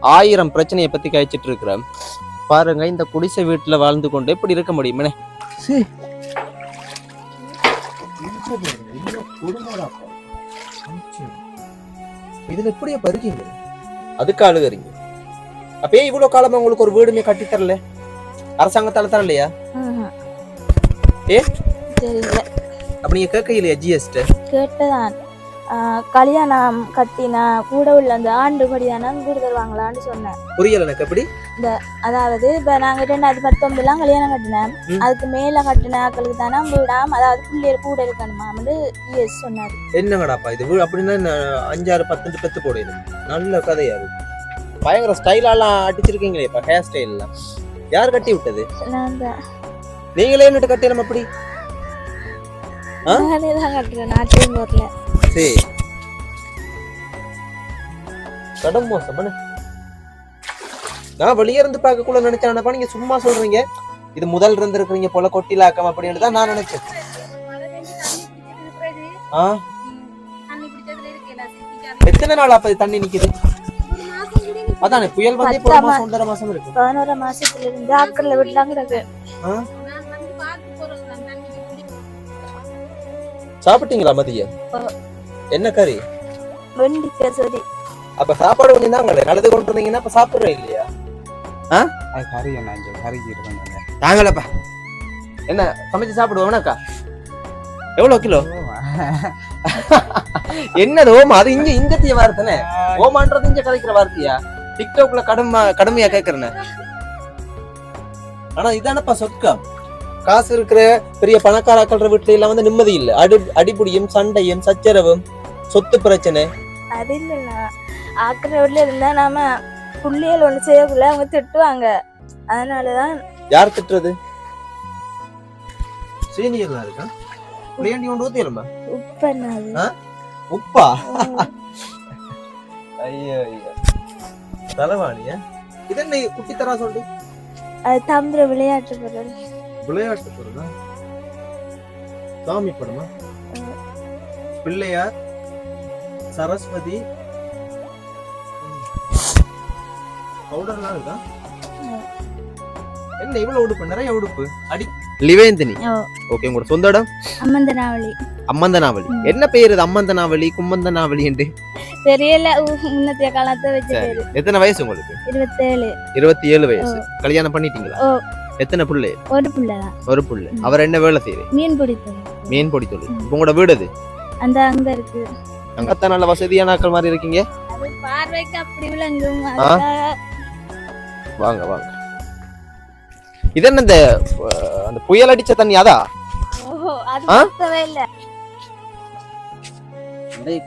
ஆயிரம் பிரச்சனையை பத்தி கழிச்சிட்டு இருக்கிறேன் பாருங்க இந்த குடிசை வீட்டுல வாழ்ந்து கொண்டு எப்படி இருக்க முடியுமே இதுல எப்படியா பருக்கீங்க அதுக்கு அழுகுறீங்க. அப்பயே இவ்வளவு காலமா உங்களுக்கு ஒரு வீடுமே கட்டி தரல? அரசாங்கத்தால தரலையா. ஏ? தெரியல. அப்ப நீங்க கேட்கலையா ஜிஎஸ்டி கேட்டதான். கல்யாணம் கட்டினா கூட உள்ள அந்த ஆண்டு கல்யாணம் வீடு தருவாங்களான்னு சொன்னேன். புரியல எனக்கு எப்படி? அதாவது இப்ப நாங்க ரெண்டாயிரத்தி பத்தொன்பதுலாம் கல்யாணம் கட்டினேன். அதுக்கு மேல கட்டின ஆக்களுக்கு தானே வீடாம் அதாவது பிள்ளைகள் கூட இருக்கணுமாம்னு இஎஸ் சொன்னாரு. என்னங்கடாப்பா இது? வீடு அப்படின்னா நான் அஞ்சாறு பத்து பெத்து போடணும் நல்ல கதையா இருக்கு பயங்கர ஸ்டைலாலாம் அடிச்சிருக்கீங்களே இப்ப ஹேர் ஸ்டைல்லாம் யார் கட்டி விட்டது? நான் நீங்களே என்னட்டு கட்டிடம் அப்படி? நானே தான் கட்டுறேன் நாட்டையும் போடல சரி கடன் மோசம். நான் வெளியே இருந்து பார்க்கக்குள்ள நினைச்சேன். நீங்க சும்மா சொல்றீங்க. இது முதல் இருந்து இருக்கிறீங்க போல கொட்டிலாக்கம் அப்படின்னு தான் நான் நினைச்சேன். ஆ? எத்தனை நாள் அப்ப தண்ணி நிக்குது? அதானே புயல் வந்து இப்போ மாசம் ஒன்றரை மாசம் இருக்கு. பதினோரு மாசத்துல இருந்து ஆக்கல்ல விடலாம் கிடக்கு சாப்பிட்டீங்களா மதியம். என்ன கறி? வெண்டிக்காய் சரி அப்ப சாப்பாடு கொஞ்சம் தாங்களே நல்லது கொண்டு வந்தீங்கன்னா அப்ப சாப்பிடுறேன் இல்லையா? அது கறி என்ன இங்கே கறிக்கு இருக்காங்க தாங்களப்பா என்ன? சமைச்சு சாப்பிடுவோம்னாக்கா எவ்வளவு கிலோ? என்னது ஓமா? அது இங்க இங்கத்திய வார்த்தைனே. ஓமான்றது இங்க கதைக்கிற வார்த்தையா? டிக்டாக்ல கடுமை கடுமையா கேக்குறேன். ஆனா இதானப்பா சொற்கம் காசு இருக்கிற பெரிய பணக்காராக்கள் வீட்டுல எல்லாம் வந்து நிம்மதி இல்ல. அடி அடிபுடியும் சண்டையும் சச்சரவும். சொத்து பிரச்சனை? அது இல்லைண்ணா. ஆக்கிற வீட்டுல இருந்தா நாம புள்ளியல் ஒண்ணு செய்யக்குள்ள அவங்க திட்டுவாங்க. அதனாலதான் யார் திட்டுறது? சீனியர்லாம் இருக்கா? புளியாண்டி கொண்டு ஊத்திடுமா உப்பண்ணாது? உப்பா? ஐயோ ஐயோ. தலைவாணியா? இது என்ன குட்டி தரா சொல்லு அது தம்புற விளையாட்டு பொருள். விளையாட்டு பொருளா? சாமி படமா? பிள்ளையார்? சரஸ்வதி. பவுடர்லாம் இருக்கா. என்ன இவ்வளவு உடுப்பு? நிறைய உடுப்பு. அடி. லிவேந்தினி. ஓ. ஓகே உங்களோட சொந்த இடம்? அம்மந்தனாவளி அம்மந்தனாவளி. என்ன பேர் இது? அம்மந்தனாவளி கும்மந்தனாவளி என்று? தெரியல. முன்னத்தைய காலத்தை வச்சு எத்தனை வயசு உங்களுக்கு? இருபத்தேழு. இருபத்தி ஏழு வயசு கல்யாணம் பண்ணிட்டீங்களா. எத்தனை புள்ளை? ஒரு பிள்ளைதான் ஒரு புள்ள. அவர் என்ன வேலை செய்யறேன் மீன் பிடித்தது மீன் பொடி தொழில் உங்களோட வீடு அது அந்த அங்க இருக்கு. அங்க அத்தான் நல்ல வசதியான ஆட்கள் மாதிரி இருக்கீங்க? வாங்க வாங்க. இது என்ன இந்த அந்த புயல் அடிச்ச தண்ணி அதா?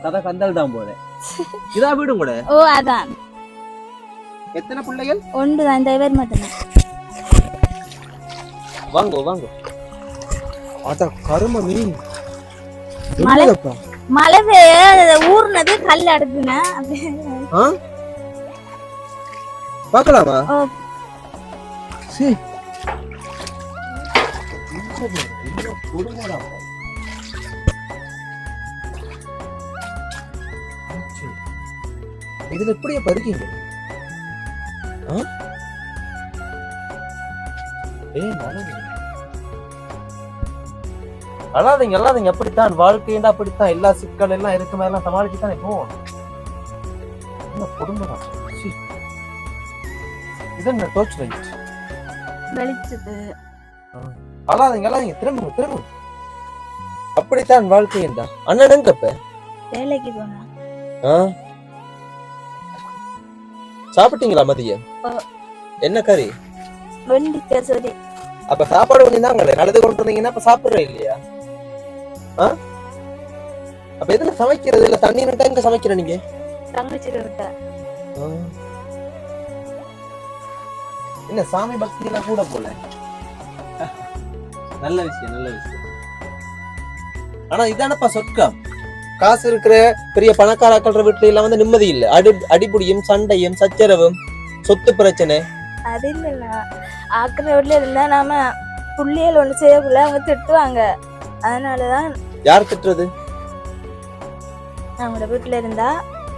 கதை கந்தல் தான் போல. இதா வீடும் கூட ஓ அதான். எத்தனை பிள்ளைகள்? ஒன்று தான் இந்த இவர் மட்டும்தான் வாங்க வாங்க. அத கரும மீன். மலை- என்னதப்பா? மழை பெய்ய ஊர்னது கல் அடுக்குன ஆ? பார்க்கலாமா. இதுல எப்படியே பறிக்கீங்க ஆ? ஏய், அழாதீங்க. அழாதீங்க. அப்படித்தான். வாழ்க்கைண்டா அப்படித்தான். எல்லா சிக்கல் எல்லாம் இருக்குமே எல்லாம் சமாளிச்சு தானே போவோம் என்ன குடும்பம் இது என்ன டோர்ச் லைட் வெளிச்சது. அழாதீங்க அழாதீங்க. திரும்புங்க திரும்புங்க. அப்படித்தான் வாழ்க்கை என்றா அண்ணன் எங்கப்ப வேலைக்கு போனா ஆ? சாப்பிட்டீங்களா மதியம். என்ன கறி? வெண்டிக்காய் சரி அப்ப சாப்பாடு கொஞ்சம் தாங்களே நல்லது கொண்டு வந்தீங்கன்னா அப்ப சாப்பிடுறேன் இல்லையா? ஆ? அப்ப எதுல சமைக்கிறது? இல்ல தண்ணி நிட்டா எங்க சமைக்கிற நீங்க? விட்ட. என்ன சாமி பக்தி எல்லாம் கூட போல? நல்ல விஷயம் நல்ல விஷயம். ஆனா இதானப்பா சொற்கம் காசு இருக்கிற பெரிய பணக்காராக்கள் வீட்டுல எல்லாம் வந்து நிம்மதி இல்ல. அடி அடிபுடியும் சண்டையும் சச்சரவும் சொத்து பிரச்சனை. அது இல்லைண்ணா. ஆக்கிற வீட்டுல இருந்தா நாம புள்ளியல் ஒண்ணு செய்யக்குள்ள அவங்க திட்டுவாங்க. அதனாலதான் யார் திட்டுறது? அவங்களோட வீட்டுல இருந்தா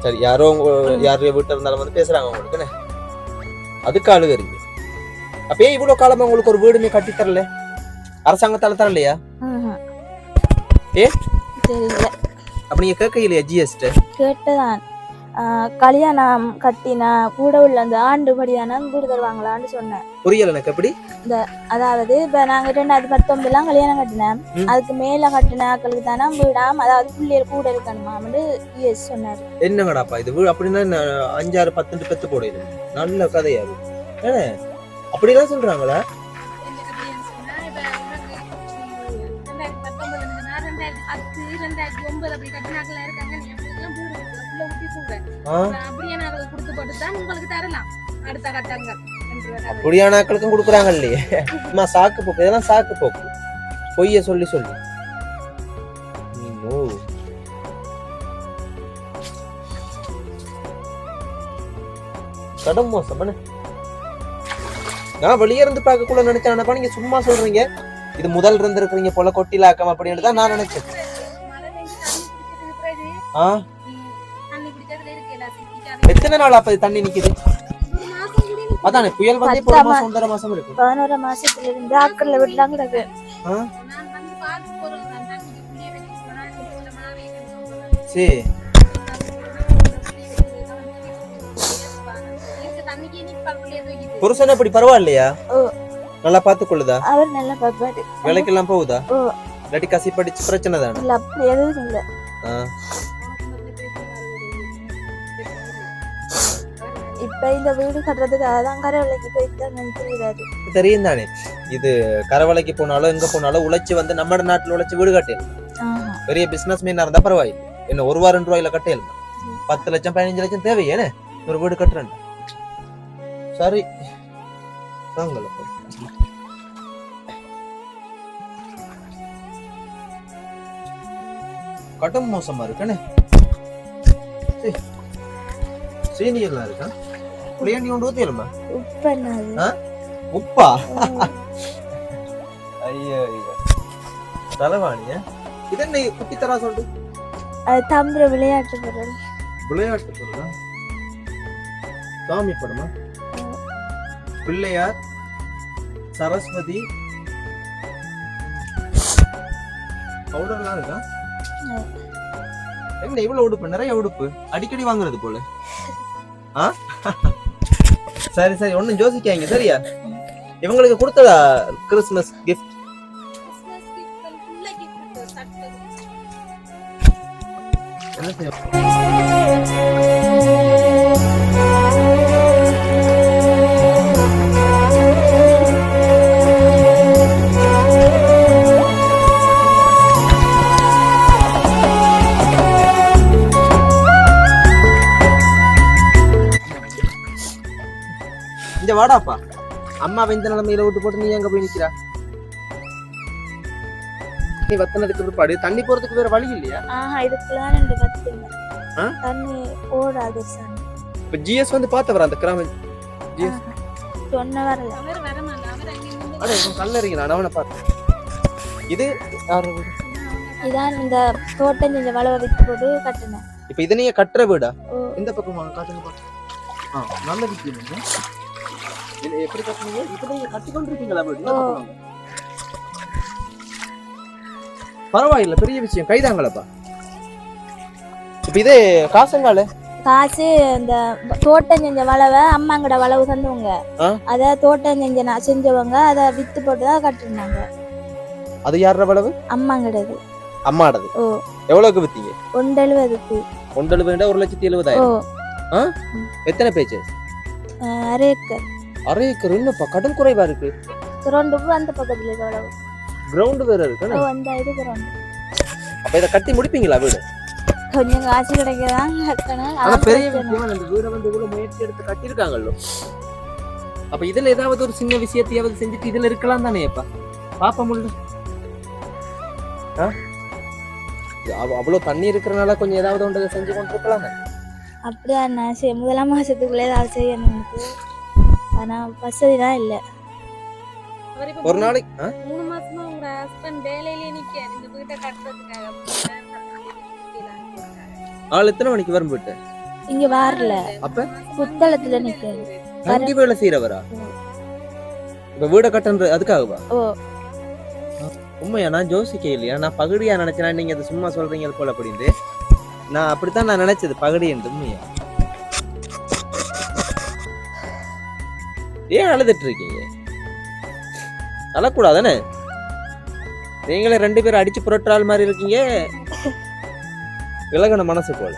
சரி யாரோ உங்க யார் வீட்டுல இருந்தாலும் வந்து பேசுறாங்க உங்களுக்கு அதுக்கு அழுகுறீங்க. அப்பயே இவ்வளவு காலமா உங்களுக்கு ஒரு வீடுமே கட்டி தரல? அரசாங்கத்தால தரலையா. ஏ? தெரியல. அப்ப நீங்க கேட்க இல்லையா ஜிஎஸ்டி கேட்டுதான் கல்யாணம் கட்டினா கூட உள்ள அந்த ஆண்டுபடியான வீடு தருவாங்களான்னு சொன்னேன். புரியல எனக்கு எப்படி? அதாவது இப்ப நாங்க ரெண்டாயிரத்தி பத்தொன்பதுலாம் கல்யாணம் கட்டினேன். அதுக்கு மேல கட்டின ஆக்களுக்கு தானே வீடாம் அதாவது பிள்ளைகள் கூட இருக்கணுமாம்னு யூஎஸ் சொன்னாரு. என்னங்கடாப்பா இது வீடு? அப்படின்னா நான் அஞ்சாறு பத்து பெத்து போடுது நல்ல கதையா இது ஏன்னா அப்படிதான் சொல்றாங்களா? ஆ? அப்படியான ஆட்களுக்கும் கொடுக்குறாங்க இல்லையே அம்மா சாக்கு போக்கு. இதெல்லாம் சாக்கு போக்கு. பொய்ய சொல்லி சொல்லி. ஓ கடும் மோசம்? நான் வெளியே இருந்து பார்க்கக்குள்ள நினைச்சேன். நீங்க சும்மா சொல்றீங்க? இது முதல் இருந்து இருக்கிறீங்க போல கொட்டிலாக்கம் அப்படின்னு தான் நான் நினைச்சேன். ஆ? எத்தனை நாள் அப்ப தண்ணி நிக்குது? அதானே புயல் வந்து இப்போ ஒரு மாசம் ஒன்றரை மாசம் இருக்கு பதினோரு மாசத்துல இருந்து ஆக்கள்ல வீட்டுலாம் கிடக்கு சரி புருஷன் அப்படி பரவாயில்லையா. நல்லா பார்த்து கொள்ளுதா அவர் நல்லா பார்ப்பாரு வேலைக்கெல்லாம் போகுதா ஓ. இல்லாட்டி கசி படிச்சு பிரச்சனை தானே இல்ல அப்படி எதுவும் இல்ல இப்ப இந்த வீடு கட்டுறதுக்காக தான் கரவலைக்கு போயிட்டு நினைக்கிறாரு தெரியும் தானே இது கரவலைக்கு போனாலும் எங்க போனாலும் உழைச்சு வந்து நம்ம நாட்டுல உழைச்சு வீடு கட்டேன் பெரிய பிசினஸ் மேனா இருந்தா பரவாயில்லை என்ன ஒரு வாரம் ரூபாயில கட்டேன் பத்து லட்சம் பதினஞ்சு லட்சம் தேவையேனே ஒரு வீடு கட்டுறேன் சரி வாங்கல கடும் மோசமா இருக்குன்னு சீனி எல்லாம் ஊத்தியலுமா உப்பு என்னது ஆ? உப்பா ஐயோ ஐயோ தலைவாணியா இது என்ன குட்டி தரா அது தம்புற விளையாட்டு பொருள் விளையாட்டு பொருளா சாமி படமா பிள்ளையார் சரஸ்வதி பவுடர்லாம் இருக்கா. என்ன இவ்வளவு உடுப்பு? நிறைய உடுப்பு. அடிக்கடி வாங்குறது போல. ஆ? சரி சரி. ஒன்றும் யோசிக்காங்க சரியா? இவங்களுக்கு கொடுத்ததா கிறிஸ்மஸ் கிஃப்ட் அம்மா இந்த நிலைமையில விட்டு போட்டு நீ எங்க போய் நிக்கிறா நீ வத்தனதுக்கு பிற்பாடு தண்ணி போறதுக்கு வேற வழி இல்லையா ஆஹா இதுக்குலாம் ரெண்டு? தண்ணி ஓடாது சாமி இப்ப ஜிஎஸ் வந்து பார்த்தவரா அந்த கிராம Yes. ஆஹா. சொன்ன வரல அட இவன் கல்லறிங்க நான் அவனை பார்த்தேன் இது யாரு வீடு? இதான் இந்த தோட்டம் இந்த வளவை கட்டினேன் இப்ப இது நீங்க கட்டுற வீடா ஓ. எந்த பக்கம் வாங்க காட்டுங்க பாத்து ஆ நல்ல விஷயம் இது. இது எப்படி கட்டுனீங்க இப்ப நீங்க கட்டி கொண்டிருக்கீங்களா வீடு இந்த ஓ. பக்கம் வாங்க. பரவாயில்ல பெரிய விஷயம். கைதாங்களப்பா? இப்ப இதே காசுங்கால காசு இந்த தோட்டம் செஞ்ச வளவை அம்மாங்கட வளவு தந்தவங்க? அத தோட்டம் செஞ்ச செஞ்சவங்க அதை வித்து போட்டு தான் கட்டிருந்தாங்க. அது யார அளவு அம்மாங்கடது. அம்மாடது. ஓ. எவ்வளவுக்கு வித்தீங்க? ஒன்றெழுவதுக்கு. ஒன்றரை வேண்டா ஒரு லட்சத்தி எழுபதாயிரம் எத்தனை பேச்சு? அரை ஏக்கர். அரை ஏக்கர் என்னப்பா கடன் குறைவா இருக்கு? கிரௌண்டு அந்த பக்கத்துல இருக்க கிரவுண்ட் வேற இருக்கு அந்த இது கிரௌண்டு அப்ப இதை கட்டி முடிப்பீங்களா வீடு? கொஞ்சம் காசு கிடைக்கதான் கட்டணும் ஆனா பெரிய. விஷயம் இந்த வீடை வந்து இவ்வளவு முயற்சி எடுத்து கட்டியிருக்காங்கல்லோ? அப்ப இதுல ஏதாவது ஒரு சின்ன விஷயத்தையாவது செஞ்சுட்டு இதுல இருக்கலாம் தானே அப்பா? பாப்பா முள்ள அவ்வளவு தண்ணி இருக்கிறனால கொஞ்சம் ஏதாவது ஒன்று செஞ்சு கொண்டு இருக்கலாம் அப்படியா நான் முதலாம் மாசத்துக்குள்ள ஏதாவது செய்யணும் எனக்கு ஆனா வசதி தான் இல்லை. ஒரு நாளைக்கு? மூணு மாசமா உங்க ஹஸ்பண்ட் வேலையிலே நிக்காரு இந்த வீட்டை கட்டுறதுக்காக ஆள் எத்தனை மணிக்கு வரும் போயிட்டு இங்க வரல. அப்ப? புத்தளத்துல நிக்கிறது தங்கி வேலை செய்யறவரா இப்ப வீட கட்டுன்ற அதுக்காகவா? ஓ. உண்மையா? நான் ஜோசிக்க இல்லையா? நான் பகுடியா நினைச்சேனா நீங்க அதை சும்மா சொல்றீங்க போல அப்படின்னு நான் அப்படித்தான் நான் நினைச்சது பகுடி என்று உண்மையா? ஏன் அழுதுட்டு இருக்கீங்க? அழக்கூடாதானே? நீங்களே ரெண்டு பேரும் அடிச்சு புரட்டுறாள் மாதிரி இருக்கீங்க. இலகன மனசு போல.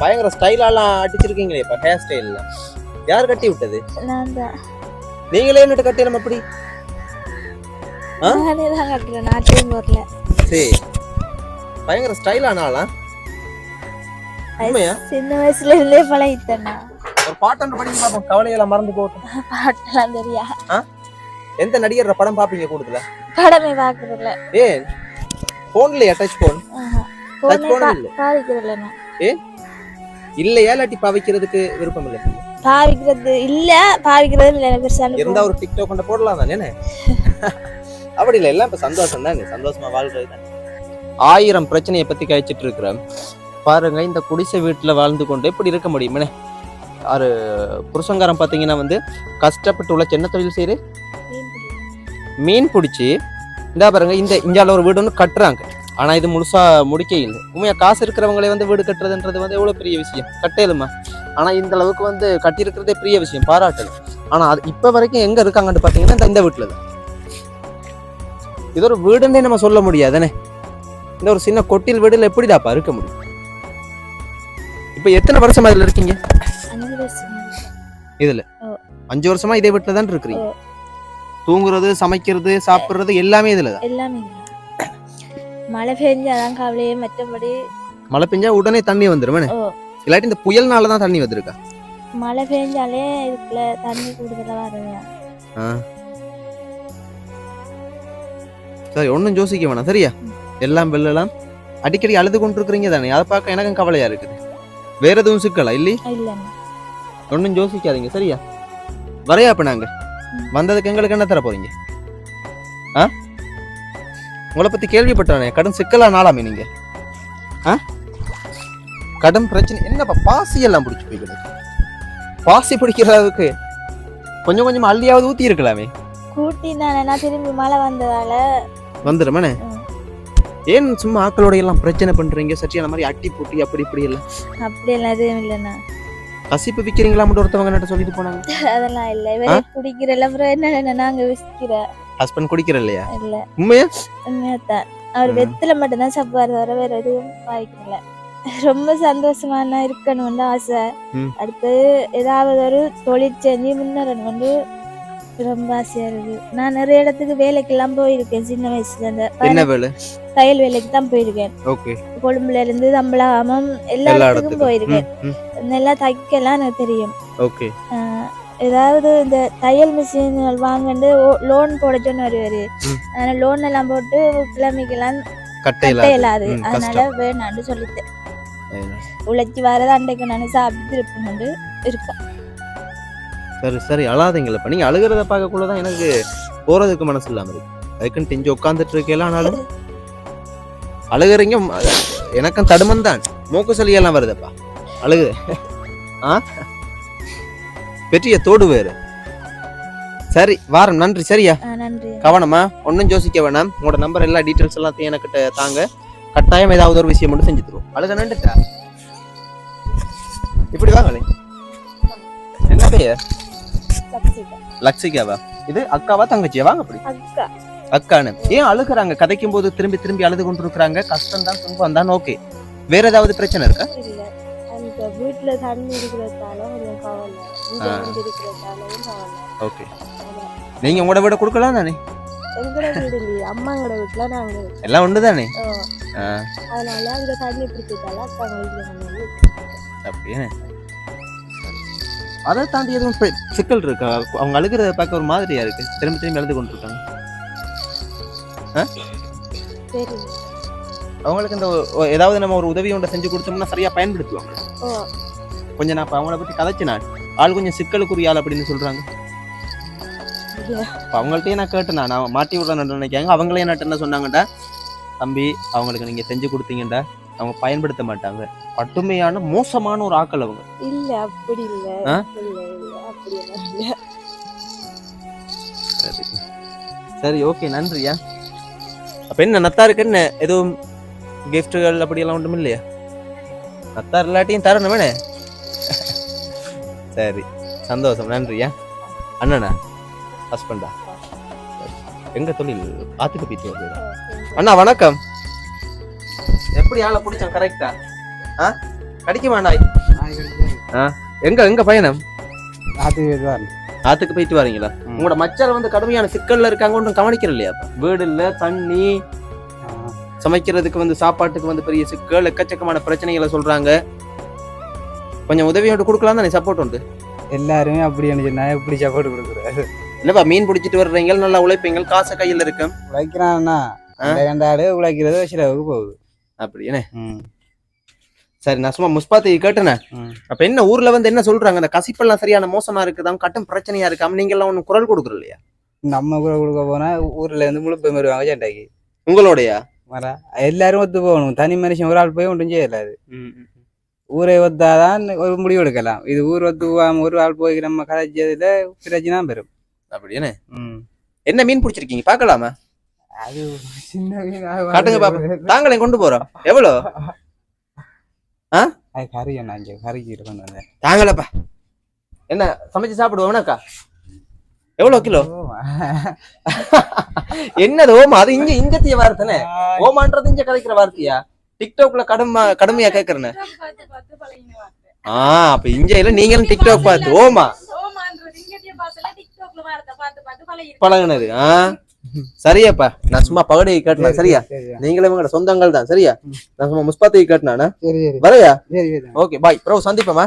பயங்கர ஸ்டைலாலாம் அடிச்சிருக்கீங்களே இப்ப ஹேர் ஸ்டைல்ல யார் கட்டி விட்டது? நீங்களே என்னட்டு கட்டிடலாம் அப்படி? சரி. பயங்கர ஸ்டைலான ஆளா? உண்மையா? சின்ன வயசுல இருந்தே பழகிட்டேன் ஒரு பாட்டு படிக்க பார்ப்போம் கவலையெல்லாம் மறந்து போகட்டும். பாட்டெல்லாம் தெரியா? எந்த நடிகர் படம் பாப்பீங்க கூடுதல? படமே பாக்குறதில்ல. ஏன்? போன்லயா டச் போன் போனே phone இல்ல. பாவிக்கிறதில்ல நான். இல்லையா இல்லாட்டி பாவிக்கிறதுக்கு விருப்பம் இல்லை? பாவிக்கிறது இல்ல பாவிக்கிறது இல்ல. எனக்கு இருந்தா. ஒரு டிக்டாக் கொண்டு போடலாம் தானே அப்படி இல்லை எல்லாம் இப்ப சந்தோஷம் தானே சந்தோஷமா வாழ்றது தானே. ஆயிரம் பிரச்சனையை பத்தி கழிச்சிட்டு இருக்கிறேன். பாருங்க இந்த குடிசை வீட்டுல வாழ்ந்து கொண்டு எப்படி இருக்க முடியுமே அவர் புருஷங்காரன் பார்த்தீங்கன்னா வந்து கஷ்டப்பட்டு உள்ள என்ன தொழில் செய்யுது மீன் பிடிச்சி. இந்த பாருங்க இந்த இந்தியாவில் ஒரு வீடு ஒன்று கட்டுறாங்க. ஆனா இது முழுசா முடிக்க இல்லை. உண்மையாக காசு இருக்கிறவங்களே வந்து வீடு கட்டுறதுன்றது வந்து எவ்வளவு பெரிய விஷயம்? கட்டேலுமா? ஆனா இந்த அளவுக்கு வந்து கட்டியிருக்கிறதே பெரிய விஷயம் பாராட்டல். ஆனா அது இப்ப வரைக்கும் எங்க இருக்காங்கன்னு பார்த்தீங்கன்னா இந்த- இந்த வீட்டுல தான். இது ஒரு வீடுன்னே நம்ம சொல்ல முடியாதுனே. இந்த ஒரு சின்ன கொட்டில் வீடுல எப்படிடாப்பா இருக்க முடியும்? இப்போ எத்தனை வருஷமா அதில் இருக்கீங்க? அஞ்சு வருஷமா இதே வீட்டுல தான் இருக்கிறீங்க. தூங்குறது சமைக்கிறது சாப்பிடுறது எல்லாமே இதுல தான் எல்லாமே. மழை பெஞ்சாதான் கவலையே மற்றபடி மழை பெஞ்சா உடனே தண்ணி வந்துருமே ஓ. இல்லாட்டி இந்த புயல்னால தான் தண்ணி வந்திருக்கா? மழை பெஞ்சாலே இதுக்குள்ள தண்ணி கூடுதலா வருது சரி ஒன்றும் யோசிக்க வேணாம் சரியா? எல்லாம் வெள்ளலாம். அடிக்கடி அழுது கொண்டிருக்கிறீங்க தானே அதை பார்க்க எனக்கும் கவலையா இருக்குது? வேற எதுவும் சிக்கலா இல்லை இல்லைண்ணா ஒன்றும் யோசிக்காதீங்க சரியா? வரையா அப்ப நாங்க? ம். வந்ததுக்கு எங்களுக்கு என்ன தர போறீங்க? ஆ? உங்களை பத்தி கேள்விப்பட்டானே கடும் சிக்கலா நாளாமே நீங்க. ஆ? கடும் பிரச்சனை. என்னப்பா பாசி எல்லாம் பிடிச்சி போய் கிடக்கு. பாசி பிடிக்கிற அளவுக்கு கொஞ்சம் கொஞ்சம் அள்ளியாவது ஊத்தி இருக்கலாமே. கூட்டி நான் திரும்பி மழை வந்ததால. வந்துடுமானே ம். ஏன் சும்மா ஆக்களோட எல்லாம் பிரச்சனை பண்றீங்க? சரியான மாதிரி அட்டி பூட்டி அப்படி இப்படி எல்லாம். அப்படியெல்லாம் எதுவும் இல்லைண்ணா. கசிப்பு விக்கிறீங்களா மட்டும் ஒருத்தவங்க கிட்ட சொல்லிட்டு போனாங்க? அதெல்லாம் இல்ல. இவரே குடிக்கிறல. அப்புறம் என்ன நாங்க விசிக்கிற ஹஸ்பண்ட் குடிக்கிற இல்லையா இல்ல. உண்மையா? உண்மையாத்தான் அவர். வெத்தில மட்டும்தான் சாப்பிடுவார் தவிர வேற எதுவும் வாய்க்கல ரொம்ப சந்தோஷமா நான் இருக்கணும்னு ஆசை. அடுத்து ஏதாவது ஒரு தொழில் செஞ்சு முன்னேறணும் வந்து ரொம்ப ஆசையா இருக்கு. நான் நிறைய இடத்துக்கு வேலைக்கெல்லாம் போயிருக்கேன். சின்ன வயசுல இந்த என்ன வேலை? தையல் வேலைக்கு தான் போயிருக்கேன். ஓகே. கொழும்புல இருந்து தம்பளாமம் எல்லா இடத்துக்கும் போயிருக்கேன். நல்லா தைக்கலாம் எனக்கு தெரியும். ஏதாவது இந்த தையல் மிஷின்கள் வாங்கிட்டு லோன் போட சொன்ன வருவாரு. அதனால லோன் எல்லாம் போட்டு கிழமைக்கெல்லாம் கட்டையில கட்ட இயலாது ம், அதனால. வேணான்னு சொல்லிட்டேன். உழைச்சி வரது அன்றைக்கு நான் சாப்பிட்டு இருப்பேன் இருக்கேன் சரி சரி. அழாதீங்களப்ப நீங்க அழுகிறத பார்க்கக்குள்ளதான் எனக்கு போறதுக்கு மனசு இல்லாம இருக்கு. அதுக்குன்னு தெஞ்சு உட்காந்துட்டு இருக்கேன் ஆனாலும். அழுகுறீங்க எனக்கும் தடுமம் தான். மூக்கு சளி எல்லாம் வருதப்பா. அழுகு. ஆ? பெரிய தோடு வேறு. சரி வாரம். நன்றி சரியா? கவனமா? ஒன்றும் யோசிக்க வேணாம். உங்களோட நம்பர் எல்லா டீட்டெயில்ஸ் எல்லாத்தையும் எனக்கிட்ட தாங்க. கட்டாயம் ஏதாவது ஒரு விஷயம் மட்டும் செஞ்சு தருவோம். அழுக நண்டுட்டா இப்படி வாங்களே என்ன பெயர்? லக்ஷிகா. லக்ஷிகாவா? இது அக்காவா தங்கச்சியா? வாங்க அப்படி. அக்கா. அக்கானு ஏன் அழுகுறாங்க? கதைக்கும் போது திரும்பி திரும்பி அழுது கொண்டு இருக்கிறாங்க கஷ்டம் தான் துன்பம் தான் ஓகே. வேற ஏதாவது பிரச்சனை இருக்கா? வீட்டுல தண்ணி இருக்கிறதால ஓகே. நீங்க உங்களோட வீட கொடுக்கலாம் தானே? வீட்டுல நாங்க எல்லாம் ஒன்று தானே. அதனால அங்க தண்ணி பிடிச்சதால அப்படியே? அதை தாண்டி எதுவும் சிக்கல் இருக்கா? அவங்க அழுகிறத பார்க்க ஒரு மாதிரியா இருக்கு? திரும்பி திரும்பி அழுது கொண்டு இருக்காங்க சரி அவங்களுக்கு இந்த ஏதாவது நம்ம ஒரு உதவி ஒன்றை செஞ்சு கொடுத்தோம்னா சரியா பயன்படுத்துவாங்க. கொஞ்சம் நான் இப்போ அவங்கள பத்தி கதைச்சு நான் ஆள் கொஞ்சம் சிக்கலுக்குரிய ஆள் அப்படின்னு சொல்றாங்க. இல்ல. இப்போ அவங்கள்ட்டயே நான் கேட்டேன் நான் மாட்டி விடுறேன்னு நினைக்காங்க. அவங்களே என்ன என்ன சொன்னாங்கடா தம்பி அவங்களுக்கு நீங்க செஞ்சு கொடுத்தீங்கடா அவங்க பயன்படுத்த மாட்டாங்க. கடுமையான மோசமான ஒரு ஆக்கள் அவங்க. இல்ல அப்படி இல்ல. சரி. சரி ஓகே நன்றியா? அப்ப என்ன நத்தா இருக்கு என்ன? எதுவும் கிஃப்ட்டுகள் அப்படியெல்லாம் ஒன்றும் இல்லையா? நத்தார் இல்லாட்டியும் தரணும் வேணே. சரி சந்தோஷம். நன்றியா? அண்ணனா? ஹஸ்பண்டா எங்க தொழில்? ஆத்துக்கு பீத்தி அண்ணா வணக்கம். எப்படி ஆளை பிடிச்சான் கரெக்டா ஆ? கடிக்க வேண்டாய் எங்க எங்க பயணம்? அது இதுதான் ஆத்துக்கு போயிட்டு வரீங்களா. உங்களோட மச்சார் வந்து கடுமையான சிக்கல்ல இருக்காங்க ஒன்றும் கவனிக்கிற இல்லையா வீடு இல்ல தண்ணி சமைக்கிறதுக்கு வந்து சாப்பாட்டுக்கு வந்து பெரிய சிக்கல் எக்கச்சக்கமான பிரச்சனைகளை சொல்றாங்க. கொஞ்சம் உதவியோடு கொடுக்கலாம் தானே சப்போர்ட் உண்டு? எல்லாருமே அப்படி சொன்னா எப்படி சப்போர்ட் கொடுக்குறாரு? இல்லப்பா மீன் பிடிச்சிட்டு வர்றீங்க நல்லா உழைப்பீங்க காசு கையில் இருக்கும் உழைக்கிறான்னா உழைக்கிறது சிலவுக்கு போகுது. அப்படி என்ன ம். சரி நான் சும்மா முஸ்பாத்தி கேட்டேனே. ம். அப்ப என்ன ஊர்ல வந்து என்ன சொல்றாங்க? அந்த கசிப்பெல்லாம் சரியான மோசமா இருக்குதாம் கட்டும் பிரச்சனையா இருக்காம நீங்க எல்லாம் ஒன்னும் குரல் கொடுக்குற இல்லையா நம்ம கூட கொடுக்க போனா ஊர்ல இருந்து முழு பேர் வருவாங்க சண்டைக்கு உங்களுடையா? வரா எல்லாரும் ஒத்து போகணும். தனி மனுஷன் ஒரு ஆள் போய் ஒன்றும் செய்யலாது ஊரை ஒத்தாதான் ஒரு முடிவு எடுக்கலாம். இது ஊர் ஒத்து போகாம ஒரு ஆள் போய் நம்ம கதைச்சதுல பிரச்சனை பெறும் அப்படி என்ன மீன் பிடிச்சிருக்கீங்க? பார்க்கலாமா? அது சின்ன மீனா. தாங்களே கொண்டு போறோம். எவ்வளோ? அது கறி என்ன அஞ்சு கறிக்கு கொண்டு வந்தேன் தாங்களப்பா என்ன சமைச்சு சாப்பிடுவோம்னாக்கா எவ்வளோ கிலோ? என்னது ஓமா? அது இங்க இங்கத்திய வார்த்தைனே. ஓமான்றது இங்க கதைக்கிற வார்த்தையா? டிக்டாக்ல கடுமை கடுமையா வார்த்தை ஆ அப்ப இஞ்சையில நீங்களும் டிக்டாக் பார்த்து ஓமா. பழகுனது ஆ. சரியாப்பா. நான் சும்மா பகடை கேட்டேன் சரியா? சரி நீங்களும் இவங்களோட சொந்தங்கள் தான் சரியா? நான் சும்மா முஸ்பாத்தி கேட்டேனா சரி சரி. வரையா? Okay bye. ப்ரோ சந்திப்போமா?